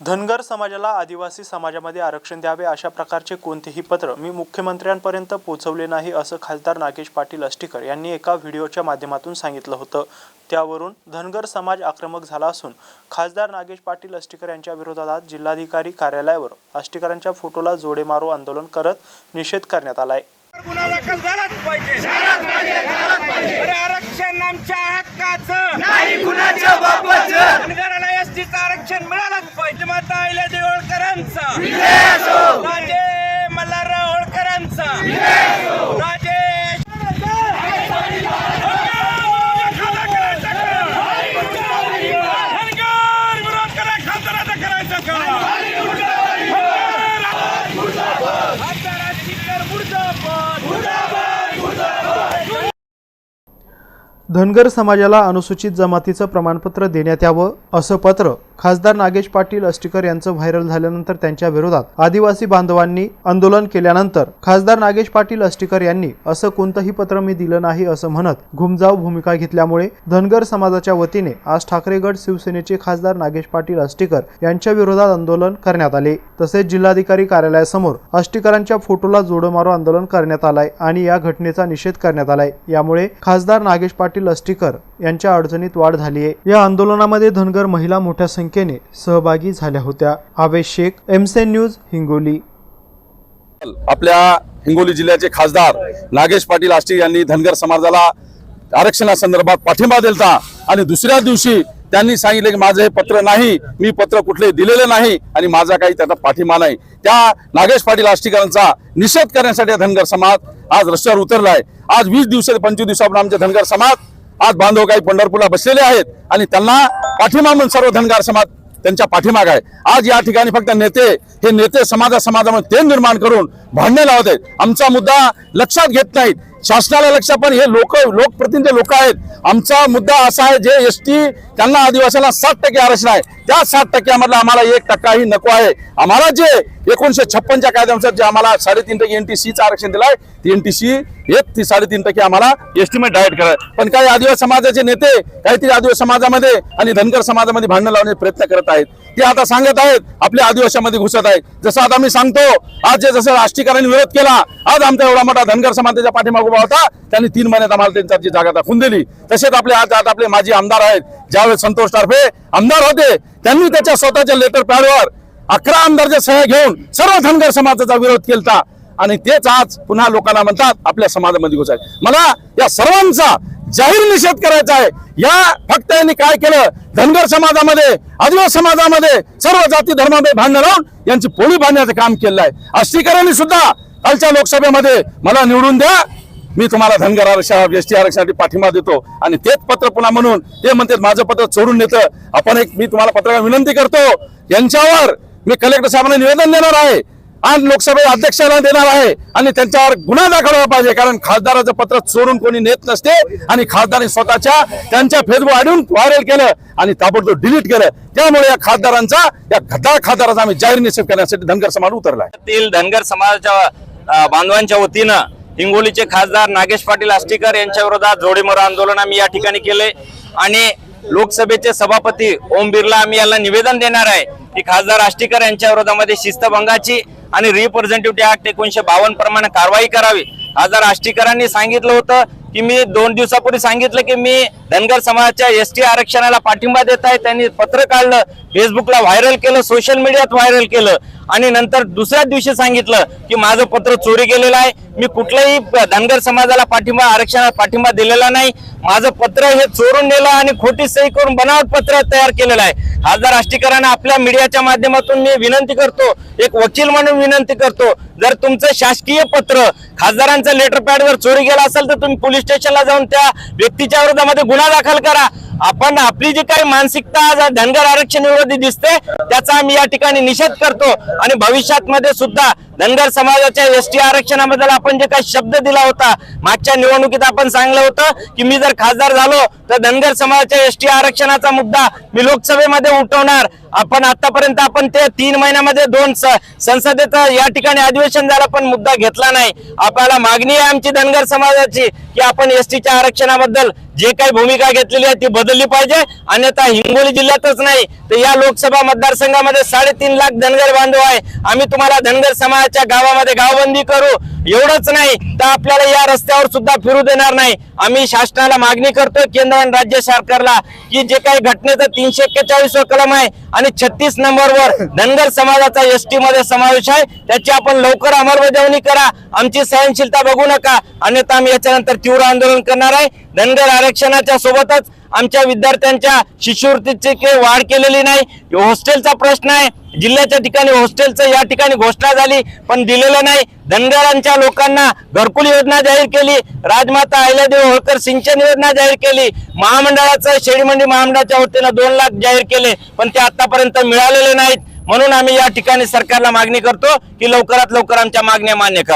धनगर समाजाला आदिवासी समाजामध्ये आरक्षण द्यावे अशा प्रकारचे कोणतेही पत्र मी मुख्यमंत्र्यांपर्यंत पोहोचवले नाही असं खासदार नागेश पाटील अष्टीकर यांनी एका व्हिडिओच्या माध्यमातून सांगितलं होतं. त्यावरून धनगर समाज आक्रमक झाला असून खासदार नागेश पाटील अष्टीकर यांच्या विरोधात आज जिल्हाधिकारी कार्यालयावर अष्टीकरांच्या फोटोला जोडे मारो आंदोलन करत निषेध करण्यात आलाय. आरक्षण आमच्या हक्काचं. आरक्षण मिळालंच पाहिजे माता आईला देवळकरांचा राजे मल्हारराव होळकरांचा राजेश धनगर विरोध करा खासदाराचा करायचा का खासदार आष्टीकर मुर्दाबाद धनगर समाजाला अनुसूचित जमातीचं प्रमाणपत्र देण्यात यावं असं पत्र खासदार नागेश पाटील अष्टीकर यांचं व्हायरल झाल्यानंतर त्यांच्या विरोधात आदिवासी बांधवांनी आंदोलन केल्यानंतर खासदार नागेश पाटील अष्टीकर यांनी असं कोणतंही पत्र मी दिलं नाही असं म्हणत घुमजाव भूमिका घेतल्यामुळे धनगर समाजाच्या वतीने आज ठाकरेगड शिवसेनेचे खासदार नागेश पाटील अष्टीकर यांच्या विरोधात आंदोलन करण्यात आले. तसेच जिल्हाधिकारी कार्यालयासमोर अष्टीकरांच्या फोटोला जोडमारो आंदोलन करण्यात आलाय आणि या घटनेचा निषेध करण्यात आलाय. यामुळे खासदार नागेश पाटील लष्टीकर यांच्या अडचणीत वाढ झाली आहे. या आंदोलनामध्ये धनगर महिला मोठ्या संख्येने सहभागी झाल्या होत्या. आवेश शेख एमसेन न्यूज हिंगोली. आपल्या हिंगोली जिल्ह्याचे खासदार नागेश पाटील आष्टी यांनी धनगर समाजाला आरक्षणासंदर्भात पाठिंबा दिलता आणि दुसऱ्या दिवशी त्यांनी सांगितले की माझं हे पत्र नाही मी पत्र कुठले दिलेले नाही आणि माझा काही त्याचा पाठिंबा नाही. त्या नागेश पाटील आष्टीकरांचा निषेध करण्यासाठी धनगर समाज आज रस्त्यावर उतरलाय. आज वीस दिवस पंचवीस दिवसापूर्वी आमचे धनगर समाज आज बांधव काही पंढरपूरला बसलेले आहेत आणि त्यांना पाठिंबा म्हणून सर्व धनगार समाज त्यांच्या पाठीमाग आहे. आज या ठिकाणी फक्त नेते हे नेते समाजा समाजामध्ये ते निर्माण करून भांडणे लावत आहेत. आमचा मुद्दा लक्षात घेत नाहीत. शासनाला लक्ष पण हे लोक लोकप्रतिनिधी लोक आहेत. आमचा मुद्दा असा आहे जे एस टी त्यांना आदिवासीला साठ टक्के आरक्षण आहे. त्या साठ टक्क्यामधला आम्हाला एक टक्काही नको आहे. आम्हाला जे एकोणीशे छप्पनच्या कायद्यानुसार जे आम्हाला साडेतीन टक्के एनटीसीचं आरक्षण दिलंय ती एनटीसी एक ती साडेतीन टक्के आम्हाला एस्टिमेट डायट करायला पण काही आदिवासी समाजाचे नेते काहीतरी आदिवासी समाजामध्ये आणि धनगर समाजामध्ये भांडण लावण्याचे प्रयत्न करत आहेत. ते आता सांगत आहेत आपल्या आदिवासामध्ये घुसत आहेत. जसं आता मी सांगतो आज जे जसं राष्ट्रीयकरांनी विरोध केला आज आमचा एवढा मोठा धनगर समाजाच्या त्याच्या उभा होता त्यांनी तीन महिन्यात आम्हाला त्यांची जागा दाखवून दिली. तसेच आपले आज आता आपले माजी आमदार आहेत ज्यावेळेस संतोष टारफे आमदार होते त्यांनी त्याच्या स्वतःच्या लेटर पॅडवर अकरा आमदारच्या सह्या घेऊन सर्व धनगर समाजाचा विरोध केला आणि तेच आज पुन्हा लोकांना म्हणतात आपल्या समाजामध्ये घुसाय मला या सर्वांचा जाहीर निषेध करायचा आहे. या फक्त यांनी काय केलं? धनगर समाजामध्ये आदिवासी समाजामध्ये सर्व जाती धर्मामध्ये भांडण लावून यांची पोळी बांधण्याचं काम केलं आहे. अष्टीकरांनी सुद्धा कालच्या लोकसभेमध्ये मला निवडून द्या. मी तुम्हाला धनगर आरक्षण एस टी आरक्षणासाठी पाठिंबा देतो. आणि तेच पत्र पुन्हा म्हणून ते म्हणते माझं पत्र चोरून नेतं. आपण एक मी तुम्हाला पत्रकार विनंती करतो यांच्यावर मी कलेक्टर साहेबांना निवेदन देणार आहे आणि लोकसभा अध्यक्षाला देणार आहे आणि त्यांच्यावर गुन्हा दाखल पाहिजे कारण खासदाराचं पत्र चोरून कोणी नेत नसते आणि खासदारांनी स्वतःच्या त्यांच्या फेसबुक आढळून व्हायरल केलं आणि ताबडतोब डिलीट केलं. त्यामुळे या खासदारांचा या गद्दार खासदाराचा आम्ही जाहीर निषेध करण्यासाठी धनगर समाज उतरलाय. धनगर समाजाच्या बांधवांच्या वतीनं हिंगोलीचे खासदार नागेश पाटील आष्टीकर यांच्या विरोधात जोडीमोर आंदोलन आम्ही या ठिकाणी केले आणि लोकसभेचे सभापती ओम बिर्ला आम्ही याला निवेदन देणार आहे. की खासदार आष्टीकर यांच्या विरोधामध्ये शिस्तभंगाची आणि रिप्रेझेंटेटिव्ह ऍक्ट एकोणीशे बावन्न प्रमाणे कारवाई करावी. खासदार आष्टीकरांनी सांगितलं होतं की मी दोन दिवसापूर्वी सांगितलं की मी धनगर समाजाच्या एस टी आरक्षणाला पाठिंबा देत आहे. त्यांनी पत्र काढलं फेसबुकला व्हायरल केलं सोशल मीडियात व्हायरल केलं. आणि नंतर दुसऱ्याच दिवशी सांगितलं की माझं पत्र चोरी गेलेलं आहे. मी कुठल्याही धनगर समाजाला पाठिंबा आरक्षणाला पाठिंबा दिलेला नाही. माझं पत्र हे चोरून नेलं आणि खोटी सही करून बनावट पत्र तयार केलेलं आहे. खासदार राष्ट्रीयकरांना आपल्या मीडियाच्या माध्यमातून मी विनंती करतो एक वकील म्हणून विनंती करतो जर तुमचं शासकीय पत्र खासदारांचं लेटर पॅडवर चोरी गेला असेल तर तुम्ही पोलीस स्टेशनला जाऊन त्या व्यक्तीच्या विरोधामध्ये गुन्हा दाखल करा. आपण आपली जी काही मानसिकता आज धनगर आरक्षण विरोधी दिसते त्याचा आम्ही या ठिकाणी निषेध करतो. आणि भविष्यात मध्ये सुद्धा धनगर समाजाच्या एस टी आरक्षणाबद्दल आपण जे काही शब्द दिला होता मागच्या निवडणुकीत आपण सांगलं होतं की मी जर खासदार झालो तर धनगर समाजाच्या एस टी आरक्षणाचा मुद्दा मी लोकसभेमध्ये उठवणार. आपण आतापर्यंत आपण ते तीन महिन्यामध्ये दोन स- संसदेचं या ठिकाणी अधिवेशन झालं पण मुद्दा घेतला नाही. आपल्याला मागणी आहे आमची धनगर समाजाची की आपण एस टीच्या आरक्षणाबद्दल जे काही भूमिका घेतलेली आहे ती बदलली पाहिजे. अन्यथा हिंगोली जिल्ह्यातच नाही तर या लोकसभा मतदारसंघामध्ये साडेतीन लाख धनगर बांधव आहे. आम्ही तुम्हाला धनगर समाजाच्या गावामध्ये गावबंदी करू. एवढंच नाही तर आपल्याला या रस्त्यावर सुद्धा फिरू देणार नाही. आम्ही शासनाला मागणी करतोय केंद्र आणि राज्य सरकारला की जे काही घटनेचं तीनशे एक्केचाळीस कलम आहे आणि छत्तीस नंबरवर धनगर समाजाचा एसटी मध्ये समावेश आहे त्याची आपण लवकर अंमलबजावणी करा. आमची सहनशीलता बघू नका. अन्यथा आम्ही याच्यानंतर तीव्र आंदोलन करणार आहे. धनगर आरक्षणाच्या सोबतच आमच्या विद्यार्थ्यांच्या शिष्यवृत्तीची काही वाढ केलेली नाही. हॉस्टेलचा प्रश्न आहे. जिल्ह्याच्या ठिकाणी हॉस्टेलचं या ठिकाणी घोषणा झाली पण दिलेलं नाही. धनगरांच्या लोकांना घरकुल योजना जाहीर केली. राजमाता अहिल्यादेव होळकर सिंचन योजना जाहीर केली. महामंडळाचं शेळीमंडी महामंडळाच्या वतीनं दोन लाख जाहीर केले पण ते आतापर्यंत मिळालेले नाहीत. म्हणून आम्ही या ठिकाणी सरकारला मागणी करतो की लवकरात लवकर आमच्या मागण्या मान्य करा.